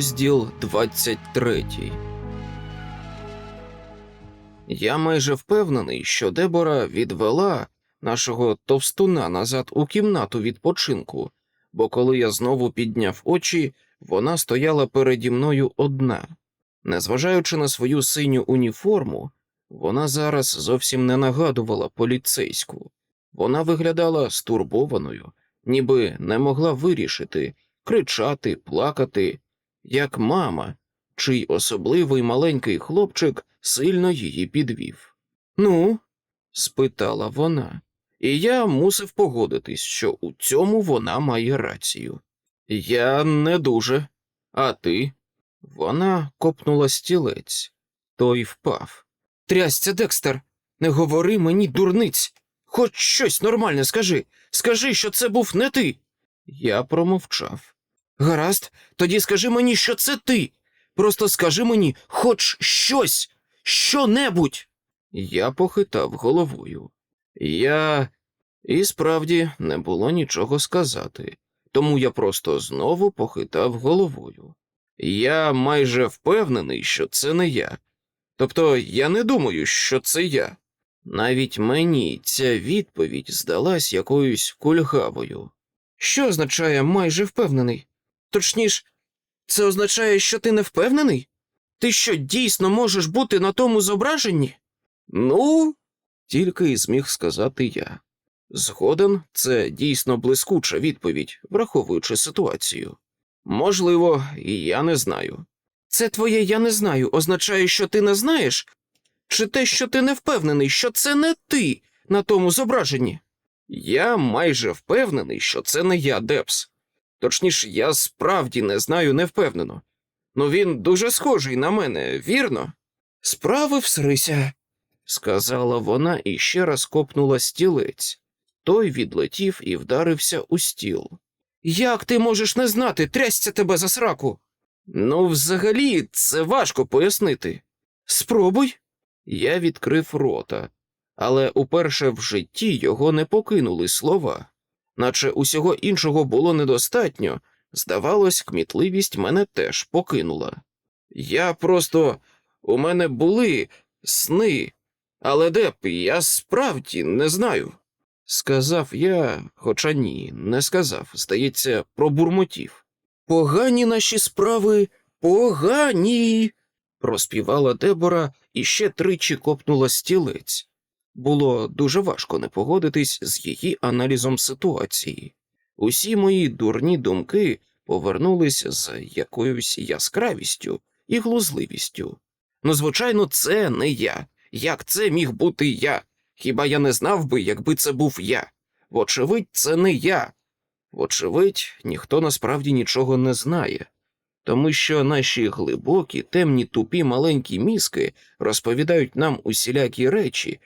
Розділ 23 Я майже впевнений, що Дебора відвела нашого товстуна назад у кімнату відпочинку, бо коли я знову підняв очі, вона стояла переді мною одна. Незважаючи на свою синю уніформу, вона зараз зовсім не нагадувала поліцейську. Вона виглядала стурбованою, ніби не могла вирішити, кричати, плакати, як мама, чий особливий маленький хлопчик сильно її підвів. Ну? спитала вона, і я мусив погодитись, що у цьому вона має рацію. Я не дуже. А ти? Вона копнула стілець, той впав. Трясця, Декстер, не говори мені дурниць. Хоч щось нормальне скажи. Скажи, що це був не ти. Я промовчав. Гаразд, тоді скажи мені, що це ти. Просто скажи мені хоч щось, що-небудь. Я похитав головою. Я і справді не було нічого сказати, тому я просто знову похитав головою. Я майже впевнений, що це не я. Тобто я не думаю, що це я. Навіть мені ця відповідь здалась якоюсь кульгавою. Що означає майже впевнений? Точніш, це означає, що ти не впевнений? Ти що дійсно можеш бути на тому зображенні? Ну, тільки й зміг сказати я. Згоден, це дійсно блискуча відповідь, враховуючи ситуацію. Можливо, і я не знаю. Це твоє я не знаю означає, що ти не знаєш, чи те, що ти не впевнений, що це не ти на тому зображенні? Я майже впевнений, що це не я, Депс. Точніше, я справді не знаю невпевнено. Ну він дуже схожий на мене, вірно? Справи всрися, сказала вона і ще раз копнула стілець. Той відлетів і вдарився у стіл. Як ти можеш не знати, трясця тебе за сраку? Ну, взагалі, це важко пояснити. Спробуй. Я відкрив рота, але уперше в житті його не покинули слова, наче усього іншого було недостатньо, здавалось, кмітливість мене теж покинула. Я просто у мене були сни, але де б я справді не знаю. Сказав я, хоча ні, не сказав, здається, пробурмотів. Погані наші справи, погані. проспівала Дебора і ще тричі копнула стілець. Було дуже важко не погодитись з її аналізом ситуації. Усі мої дурні думки повернулись з якоюсь яскравістю і глузливістю. Ну, звичайно, це не я. Як це міг бути я? Хіба я не знав би, якби це був я? Вочевидь, це не я. Вочевидь, ніхто насправді нічого не знає, тому що наші глибокі, темні, тупі маленькі мізки розповідають нам усілякі речі,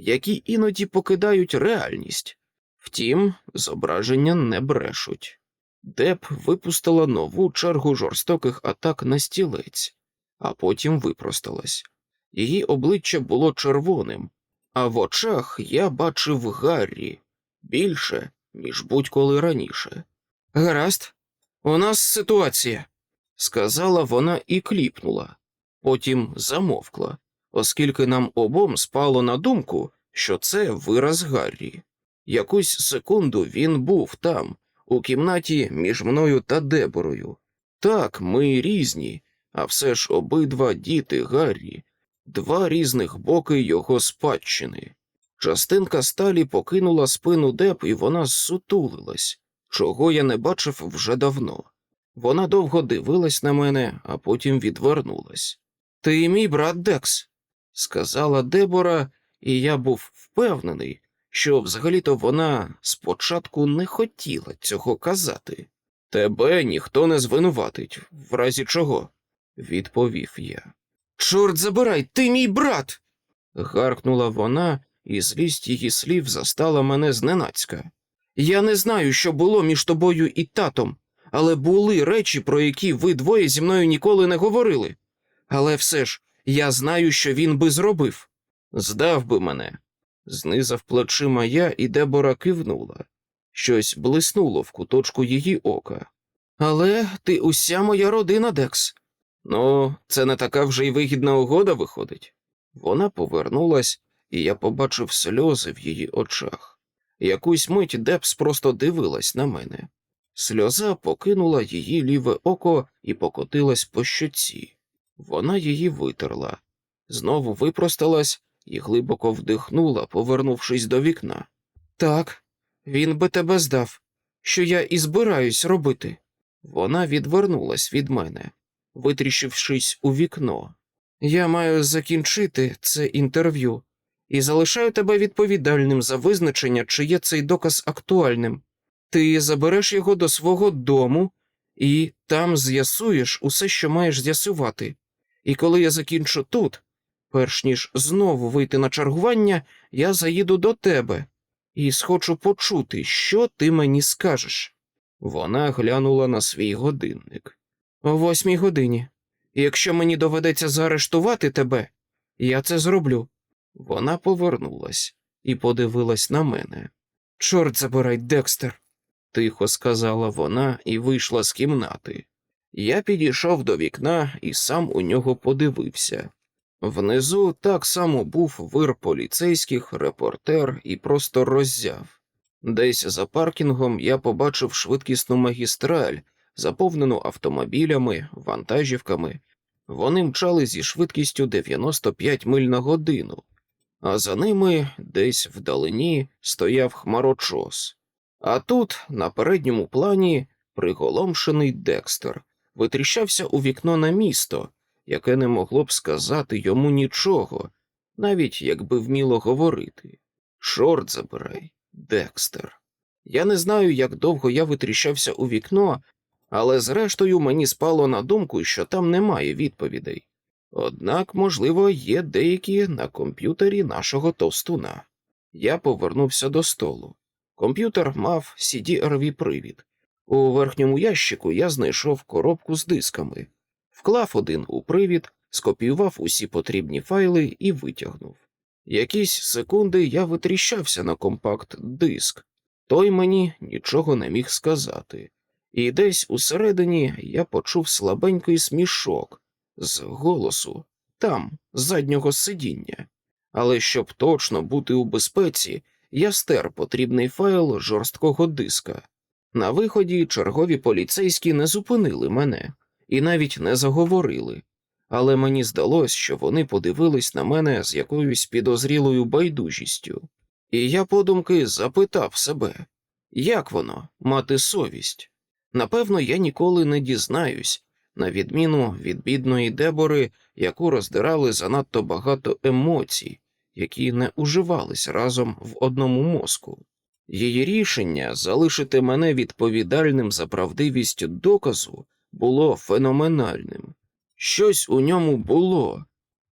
які іноді покидають реальність. Втім, зображення не брешуть. Деп випустила нову чергу жорстоких атак на стілець, а потім випросталась. Її обличчя було червоним, а в очах я бачив Гаррі більше, ніж будь-коли раніше. Гаразд, у нас ситуація, сказала вона і кліпнула, потім замовкла, оскільки нам обом спало на думку, що це вираз Гаррі. Якусь секунду він був там, у кімнаті між мною та Деборою. Так, ми різні, а все ж обидва діти Гаррі, два різних боки його спадщини. Частинка сталі покинула спину Деб, і вона зсутулилась, чого я не бачив вже давно. Вона довго дивилась на мене, а потім відвернулась. Ти мій брат Декс, сказала Дебора, і я був впевнений, що взагалі-то вона спочатку не хотіла цього казати. Тебе ніхто не звинуватить, в разі чого, відповів я. Чорт забирай, ти мій брат. гаркнула вона, і злість її слів застала мене зненацька. Я не знаю, що було між тобою і татом, але були речі, про які ви двоє зі мною ніколи не говорили. Але все ж я знаю, що він би зробив. Здав би мене. Знизав плечима я, і Дебора кивнула. Щось блиснуло в куточку її ока. Але ти уся моя родина, Декс. Ну, це не така вже й вигідна угода виходить. Вона повернулась, і я побачив сльози в її очах. Якусь мить Депс просто дивилась на мене. Сльоза покинула її ліве око і покотилась по щоці. Вона її витерла, знову випросталась і глибоко вдихнула, повернувшись до вікна. Так, він би тебе здав, що я і збираюсь робити. Вона відвернулась від мене, витріщившись у вікно. Я маю закінчити це інтерв'ю і залишаю тебе відповідальним за визначення, чи є цей доказ актуальним. Ти забереш його до свого дому і там з'ясуєш усе, що маєш з'ясувати. І коли я закінчу тут, перш ніж знову вийти на чергування, я заїду до тебе і схочу почути, що ти мені скажеш. Вона глянула на свій годинник. О восьмій годині. Якщо мені доведеться заарештувати тебе, я це зроблю. Вона повернулась і подивилась на мене. Чорт забирай, Декстер, тихо сказала вона і вийшла з кімнати. Я підійшов до вікна і сам у нього подивився. Внизу так само був вир поліцейських, репортер і просто роззяв. Десь за паркінгом я побачив швидкісну магістраль, заповнену автомобілями, вантажівками. Вони мчали зі швидкістю 95 миль на годину, а за ними десь вдалині стояв хмарочос. А тут, на передньому плані, приголомшений Декстер витріщався у вікно на місто, яке не могло б сказати йому нічого, навіть якби вміло говорити. Чорт забирай, Декстер. Я не знаю, як довго я витріщався у вікно, але зрештою мені спало на думку, що там немає відповідей. Однак, можливо, є деякі на комп'ютері нашого товстуна. Я повернувся до столу. Комп'ютер мав CD-RV привід. У верхньому ящику я знайшов коробку з дисками, вклав один у привід, скопіював усі потрібні файли і витягнув. Якісь секунди я витріщався на компакт-диск, той мені нічого не міг сказати, і десь усередині я почув слабенький смішок з голосу, там, з заднього сидіння. Але щоб точно бути у безпеці, я стер потрібний файл жорсткого диска. На виході чергові поліцейські не зупинили мене і навіть не заговорили, але мені здалось, що вони подивились на мене з якоюсь підозрілою байдужістю, і я подумки запитав себе, як воно мати совість? Напевно, я ніколи не дізнаюсь, на відміну від бідної дебори, яку роздирали занадто багато емоцій, які не уживались разом в одному мозку. Її рішення залишити мене відповідальним за правдивість доказу було феноменальним. Щось у ньому було,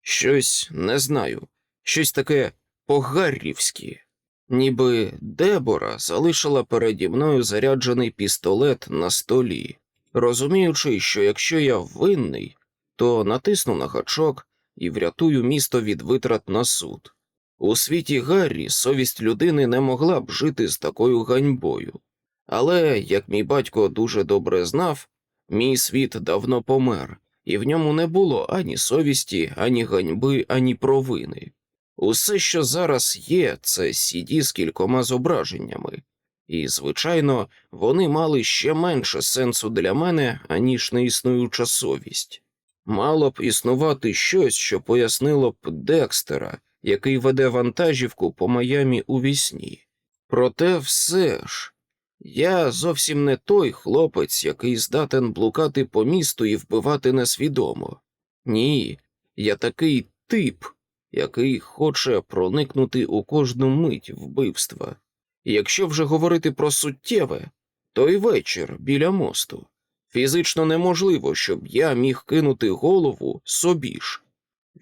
щось не знаю, щось таке погаррівське. Ніби Дебора залишила переді мною заряджений пістолет на столі, розуміючи, що якщо я винний, то натисну на гачок і врятую місто від витрат на суд. У світі Гаррі совість людини не могла б жити з такою ганьбою. Але, як мій батько дуже добре знав, мій світ давно помер, і в ньому не було ані совісті, ані ганьби, ані провини. Усе, що зараз є, це CD з кількома зображеннями, і, звичайно, вони мали ще менше сенсу для мене, аніж неіснуюча совість. Мало б існувати щось, що пояснило б Декстера, який веде вантажівку по Майамі у вісні. Проте все ж, я зовсім не той хлопець, який здатен блукати по місту і вбивати несвідомо. Ні, я такий тип, який хоче проникнути у кожну мить вбивства. Якщо вже говорити про суттєве, той вечір біля мосту. Фізично неможливо, щоб я міг кинути голову собі ж.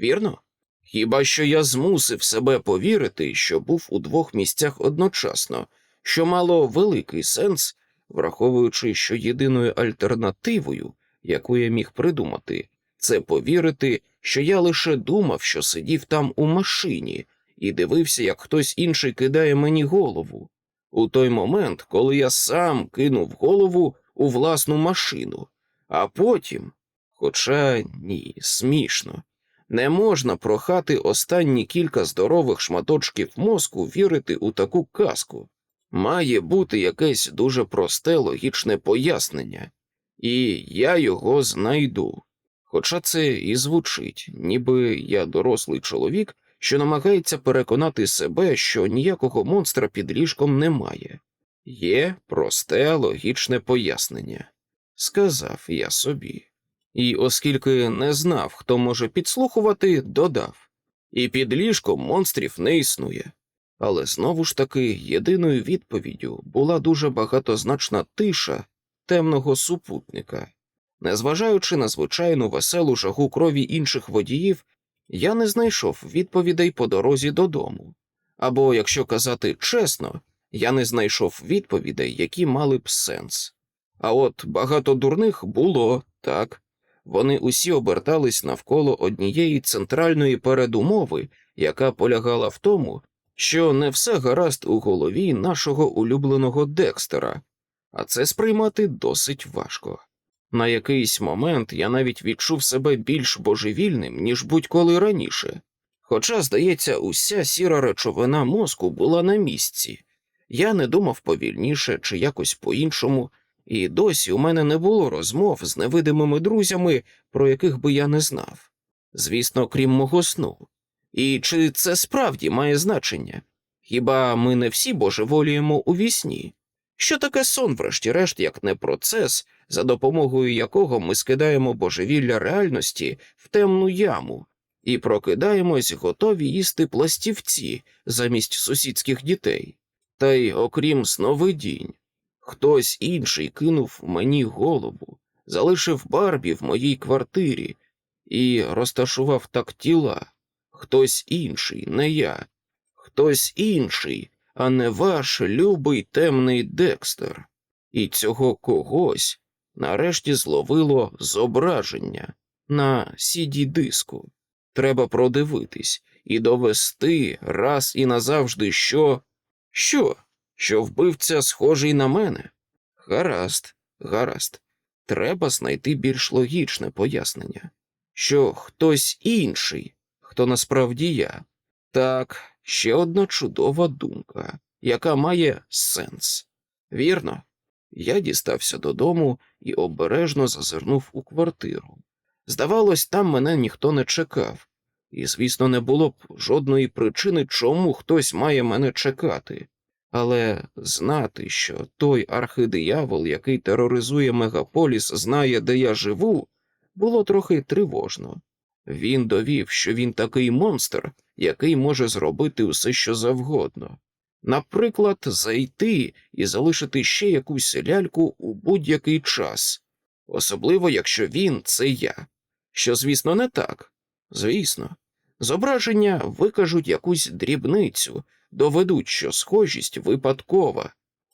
Вірно? Хіба що я змусив себе повірити, що був у двох місцях одночасно, що мало великий сенс, враховуючи, що єдиною альтернативою, яку я міг придумати, це повірити, що я лише думав, що сидів там у машині, і дивився, як хтось інший кидає мені голову. У той момент, коли я сам кинув голову, у власну машину, а потім, хоча ні, смішно, не можна прохати останні кілька здорових шматочків мозку вірити у таку казку. Має бути якесь дуже просте логічне пояснення, і я його знайду. Хоча це і звучить, ніби я дорослий чоловік, що намагається переконати себе, що ніякого монстра під ліжком немає. Є просте логічне пояснення, сказав я собі. І оскільки не знав, хто може підслухувати, додав і під ліжком монстрів не існує. Але знову ж таки єдиною відповіддю була дуже багатозначна тиша темного супутника. Незважаючи на звичайну веселу жагу крові інших водіїв, я не знайшов відповідей по дорозі додому. Або, якщо казати чесно, я не знайшов відповідей, які мали б сенс. А от багато дурних було так. Вони усі обертались навколо однієї центральної передумови, яка полягала в тому, що не все гаразд у голові нашого улюбленого Декстера, а це сприймати досить важко. На якийсь момент я навіть відчув себе більш божевільним, ніж будь-коли раніше. Хоча, здається, уся сіра речовина мозку була на місці, я не думав повільніше чи якось по-іншому, і досі у мене не було розмов з невидимими друзями, про яких би я не знав. Звісно, крім мого сну. І чи це справді має значення? Хіба ми не всі божеволіємо у вісні? Що таке сон, врешті-решт, як не процес, за допомогою якого ми скидаємо божевілля реальності в темну яму і прокидаємось, готові їсти пластівці замість сусідських дітей? Та й окрім сновидінь, хтось інший кинув мені голубу, залишив барбі в моїй квартирі і розташував так тіла. Хтось інший, не я, хтось інший, а не ваш любий темний Декстер. І цього когось нарешті зловило зображення на cd диску. Треба продивитись і довести раз і назавжди, що. Що? Що вбивця схожий на мене? Гаразд, гаразд. Треба знайти більш логічне пояснення, що хтось інший, хто насправді я. Так, ще одна чудова думка, яка має сенс. Вірно, я дістався додому і обережно зазирнув у квартиру. Здавалось, там мене ніхто не чекав, і, звісно, не було б жодної причини, чому хтось має мене чекати. Але знати, що той архидиявол, який тероризує мегаполіс, знає, де я живу, було трохи тривожно. Він довів, що він такий монстр, який може зробити усе, що завгодно. Наприклад, зайти і залишити ще якусь ляльку у будь-який час, особливо якщо він це я. Що, звісно, не так. Звісно, зображення викажуть якусь дрібницю, доведуть, що схожість випадкова,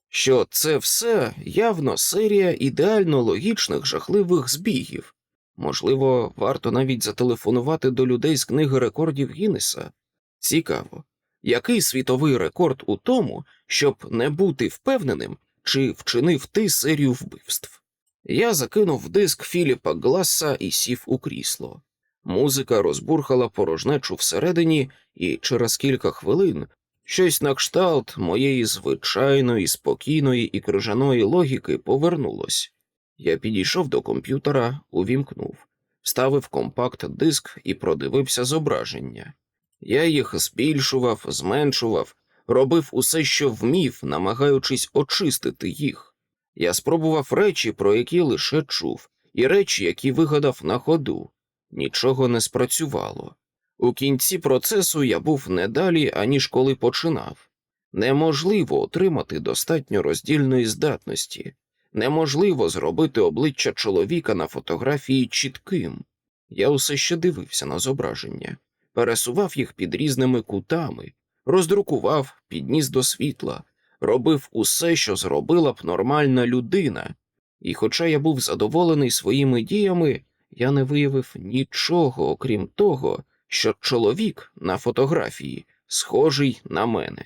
що це все явно серія ідеально логічних жахливих збігів. Можливо, варто навіть зателефонувати до людей з книги рекордів Гіннеса. Цікаво, який світовий рекорд у тому, щоб не бути впевненим, чи вчинив ти серію вбивств? Я закинув диск Філіпа Гласа і сів у крісло. Музика розбурхала порожнечу всередині, і через кілька хвилин щось на кшталт моєї звичайної, спокійної і крижаної логіки повернулось. Я підійшов до комп'ютера, увімкнув, вставив компакт-диск і продивився зображення. Я їх збільшував, зменшував, робив усе, що вмів, намагаючись очистити їх. Я спробував речі, про які лише чув, і речі, які вигадав на ходу. Нічого не спрацювало. У кінці процесу я був не далі, аніж коли починав. Неможливо отримати достатньо роздільної здатності, неможливо зробити обличчя чоловіка на фотографії чітким. Я усе ще дивився на зображення, пересував їх під різними кутами, роздрукував, підніс до світла, робив усе, що зробила б нормальна людина, і, хоча я був задоволений своїми діями, я не виявив нічого, окрім того, що чоловік на фотографії схожий на мене.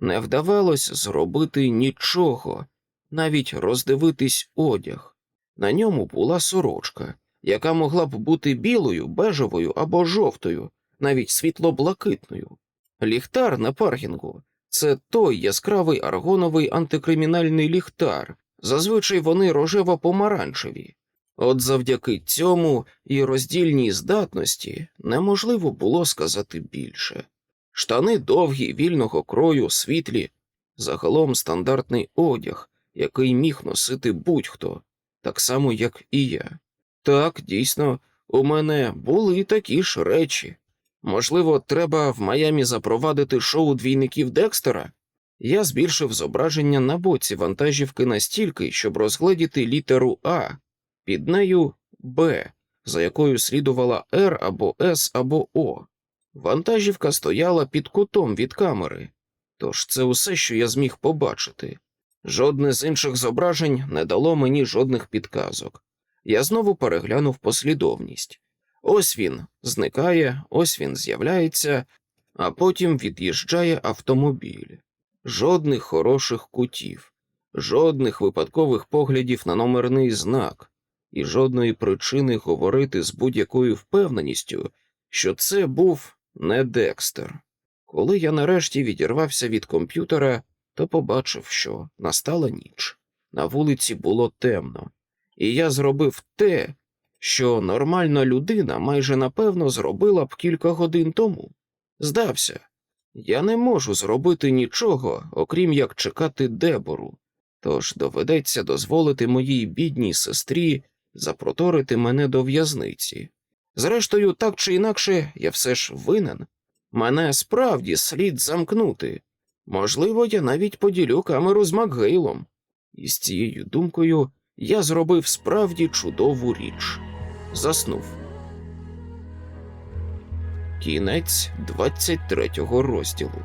Не вдавалось зробити нічого, навіть роздивитись одяг. На ньому була сорочка, яка могла б бути білою, бежевою або жовтою, навіть світло-блакитною. Ліхтар на паркінгу це той яскравий аргоновий антикримінальний ліхтар. Зазвичай вони рожево-помаранчеві. От завдяки цьому і роздільній здатності неможливо було сказати більше. Штани довгі, вільного крою, світлі, загалом стандартний одяг, який міг носити будь-хто, так само, як і я. Так, дійсно, у мене були такі ж речі. Можливо, треба в Майамі запровадити шоу двійників Декстера? Я збільшив зображення на боці вантажівки настільки, щоб розгледіти літеру А, під нею Б, за якою слідувала Р або С або О. Вантажівка стояла під кутом від камери, тож це усе, що я зміг побачити. Жодне з інших зображень не дало мені жодних підказок. Я знову переглянув послідовність. Ось він зникає, ось він з'являється, а потім від'їжджає автомобіль. Жодних хороших кутів, жодних випадкових поглядів на номерний знак, і жодної причини говорити з будь-якою впевненістю, що це був не Декстер. Коли я нарешті відірвався від комп'ютера, то побачив, що настала ніч. На вулиці було темно, і я зробив те, що нормальна людина майже напевно зробила б кілька годин тому. Здався, я не можу зробити нічого, окрім як чекати дебору, тож доведеться дозволити моїй бідній сестрі запроторити мене до в'язниці. Зрештою, так чи інакше, я все ж винен. Мене справді слід замкнути. Можливо, я навіть поділю камеру з Макгейлом. І з цією думкою я зробив справді чудову річ. Заснув. Кінець 23 розділу.